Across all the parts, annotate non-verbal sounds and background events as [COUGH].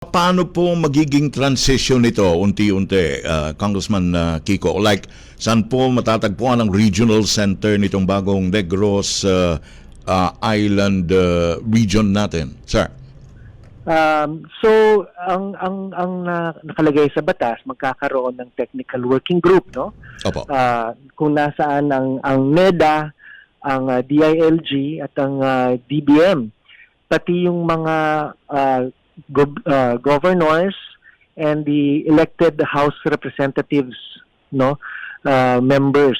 Paano po magiging transition nito unti-unti, uh, Congressman uh, Kiko? Like, saan po matatagpuan ang regional center nitong bagong Negros uh, uh, Island uh, region natin? Sir? Um, so ang ang ang na- nakalagay sa batas magkakaroon ng technical working group no Opo. Ah, kung nasaan ang ang NEDA ang ah, DILG at ang ah, DBM pati yung mga ah, gov- ah, governors and the elected house representatives no ah, members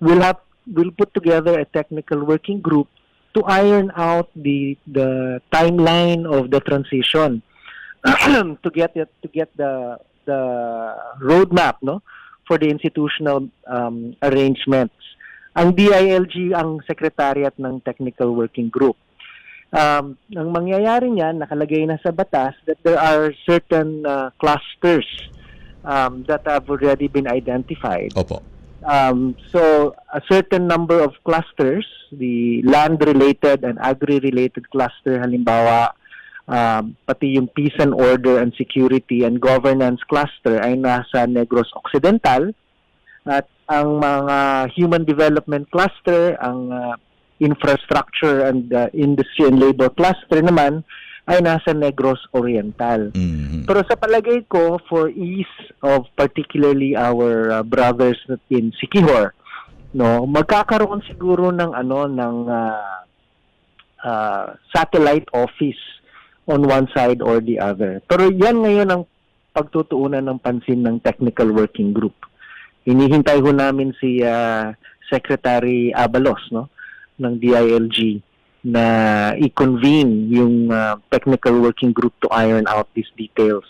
will have will put together a technical working group to iron out the the timeline of the transition [CLEARS THROAT] to get it to get the the roadmap no for the institutional um, arrangements. Ang DILG ang secretariat ng technical working group. Um, ang mangyayari niyan, nakalagay na sa batas that there are certain uh, clusters um, that have already been identified. Opo. Um, so a certain number of clusters, the land-related and agri-related cluster, halimbawa, um, pati yung peace and order and security and governance cluster ay nasa Negros Occidental at ang mga human development cluster, ang uh, infrastructure and uh, industry and labor cluster naman ay nasa Negros Oriental. Mhm. Pero sa palagay ko, for ease of particularly our uh, brothers in Sikihor, no, magkakaroon siguro ng ano ng uh, uh, satellite office on one side or the other. Pero yan ngayon ang pagtutuunan ng pansin ng technical working group. Hinihintay ho namin si uh, Secretary Abalos, no, ng DILG na i-convene yung uh, technical working group to iron out these details.